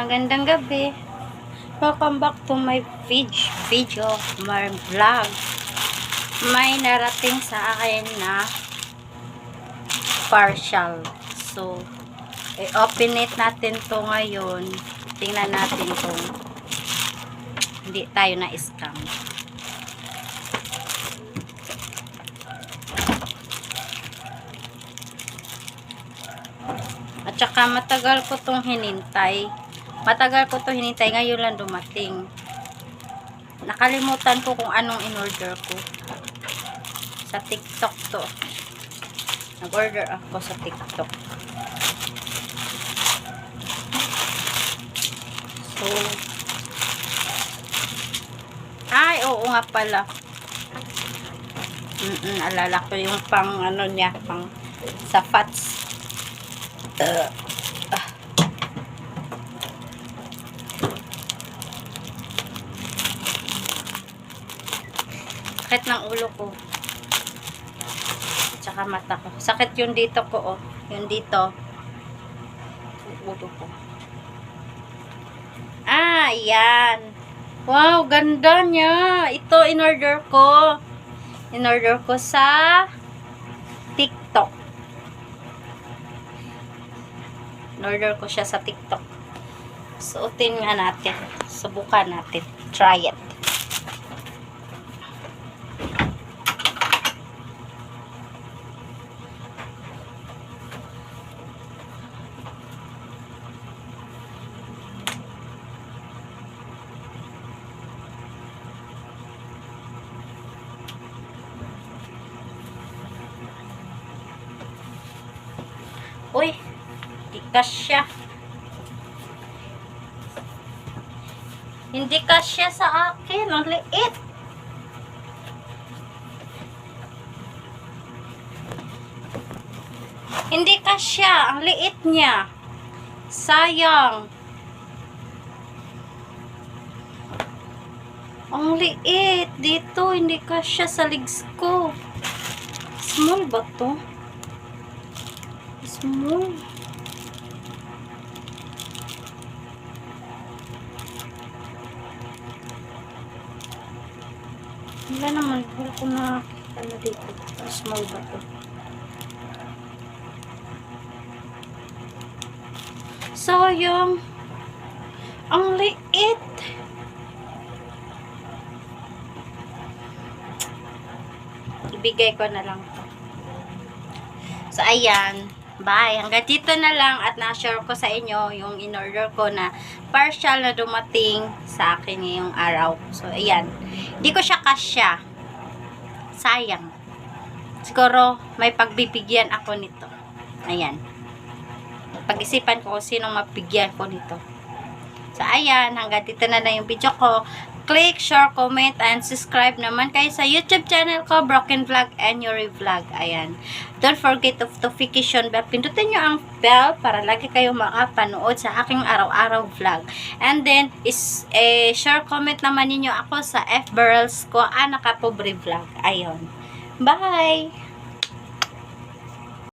magandang gabi. Welcome back to my vid- video, my vlog. May narating sa akin na partial. So, i-open it natin to ngayon. Tingnan natin kung hindi tayo na-scam. At saka matagal ko tong hinintay. Matagal ko to hinintay. Ngayon lang dumating. Nakalimutan ko kung anong in-order ko. Sa TikTok to. Nag-order ako sa TikTok. So, ay, oo nga pala. Mm-mm, alala ko yung pang ano niya, pang sa fats. Uh, Sakit ng ulo ko. Tsaka mata ko. Sakit yung dito ko, oh. Yung dito. Ulo ko. Ah, yan. Wow, ganda niya. Ito, in-order ko. In-order ko sa TikTok. In-order ko siya sa TikTok. Suotin nga natin. Subukan natin. Try it. Uy, di kasya. Hindi kasya sa akin. Ang liit. Hindi kasya. Ang liit niya. Sayang. Ang liit. Dito, hindi kasya sa legs ko. Small ba to? Small. Wala naman. Wala ko na ano dito. Small ba to? Sayang. Ang liit. Ibigay ko na lang to. So, ayan. Bye. Hanggang dito na lang at na-share ko sa inyo yung in-order ko na partial na dumating sa akin ngayong araw. So, ayan. Hindi ko siya kasya. Sayang. Siguro, may pagbibigyan ako nito. Ayan. Pag-isipan ko kung sino mapigyan ko nito. So, ayan. Hanggang dito na lang yung video ko. Click, share, comment, and subscribe naman kayo sa YouTube channel ko, Broken Vlog and Yuri Vlog. Ayan. Don't forget of notification bell. Pindutin nyo ang bell para lagi kayong makapanood sa aking araw-araw vlog. And then, is, eh, share, comment naman ninyo ako sa F Barrels ko, Anaka Pobre Vlog. Ayun. Bye!